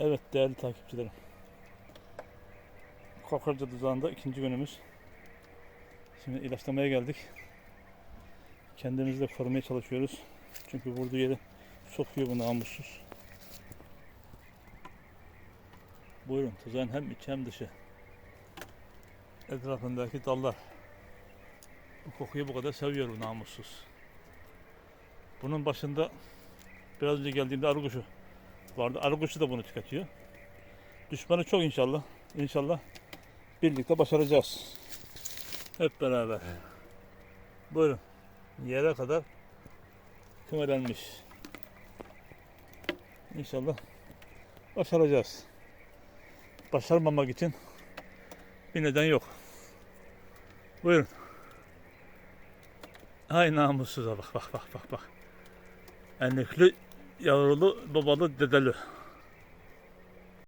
Evet değerli takipçilerim. Kokarca Duzağı'nda ikinci günümüz. Şimdi ilaçlamaya geldik. Kendimizi de korumaya çalışıyoruz. Çünkü vurduğu yere sokuyor bu namussuz. Buyurun tuzağın hem içi hem dışı. Etrafındaki dallar. Bu kokuyu bu kadar seviyor bu namussuz. Bunun başında biraz önce geldiğimde arı kuşu vardı. Arı kuşu da bunu tüketiyor. Düşmanı çok inşallah. İnşallah birlikte başaracağız. Hep beraber. Buyurun. Yere kadar kümelenmiş. İnşallah başaracağız. Başarmamak için bir neden yok. Buyurun. Ay namussuza bak bak bak bak bak. Enlikli yavrulu babalı dedeli.